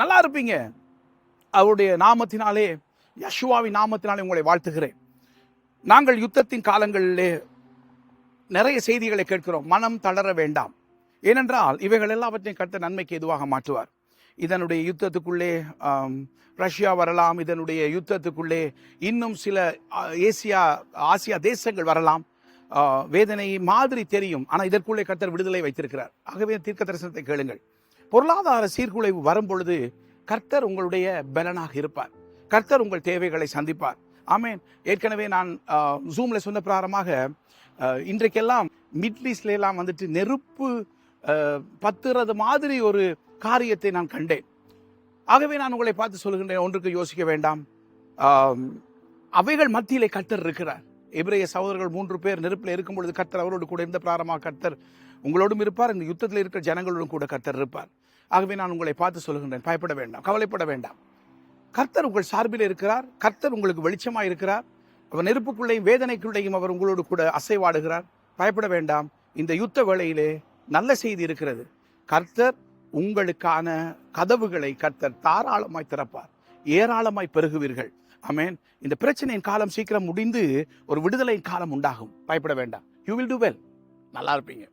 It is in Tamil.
நல்லா இருப்பீங்க. அவருடைய நாமத்தினாலே யஷுவாவின் நாமத்தினாலே உங்களை வாழ்த்துகிறேன். நாங்கள் யுத்தத்தின் காலங்களிலே நிறைய செய்திகளை கேட்கிறோம். மனம் தளர வேண்டாம். ஏனென்றால் இவைகள் எல்லாவற்றையும் கடுத்த நன்மைக்கு எதுவாக மாற்றுவார். இதனுடைய யுத்தத்துக்குள்ளே ரஷ்யா வரலாம். இதனுடைய யுத்தத்துக்குள்ளே இன்னும் சில ஏசியா ஆசியா தேசங்கள் வரலாம். வேதனை மாதிரி தெரியும். ஆனால் இதற்குள்ளே கர்த்தர் விடுதலை வைத்திருக்கிறார். ஆகவே தீர்க்க தரிசனத்தை கேளுங்கள். பொருளாதார சீர்குலைவு வரும் பொழுது கர்த்தர் உங்களுடைய பலனாக இருப்பார். கர்த்தர் உங்கள் தேவைகளை சந்திப்பார். ஆமேன். ஏற்கனவே நான் ஜூமில் சொன்ன பிரகாரமாக இன்றைக்கெல்லாம் மிட்ல் எல்லாம் வந்துட்டு நெருப்பு பத்துறது மாதிரி ஒரு காரியத்தை நான் கண்டேன். ஆகவே நான் உங்களை பார்த்து சொல்கின்றேன் ஒன்றுக்கு யோசிக்க வேண்டாம். அவைகள் மத்தியிலே கர்த்தர் இருக்கிறார். எபிரேய சகோதரர்கள் மூன்று பேர் நெருப்பில் இருக்கும் பொழுது கர்த்தர் அவரோடு கூட இருந்த பிராரமாக கர்த்தர் உங்களோடும் இருப்பார் இந்த யுத்தத்தில் இருக்கிற ஜனங்களோடும் கூட கர்த்தர் இருப்பார். ஆகவே நான் உங்களை பார்த்து சொல்கின்றேன் பயப்பட வேண்டாம் கவலைப்பட வேண்டாம். கர்த்தர் உங்கள் சார்பில் இருக்கிறார் கர்த்தர் உங்களுக்கு வெளிச்சமாக இருக்கிறார். அவர் நெருப்புக்குள்ளேயும் வேதனைக்குள்ளேயும் அவர் உங்களோடு கூட அசைவாடுகிறார். பயப்பட வேண்டாம் இந்த யுத்த வேளையிலே நல்ல செய்தி இருக்கிறது. கர்த்தர் உங்களுக்கான கதவுகளை கர்த்தர் தாராளமாய் திறப்பார் ஏராளமாய் பெருகுவீர்கள். அமேன் இந்த பிரச்சனையின் காலம் சீக்கிரம் முடிந்து ஒரு விடுதலையின் காலம் உண்டாகும். பயப்பட வேண்டாம். யூ வில் டு வெல் நல்லா இருப்பீங்க.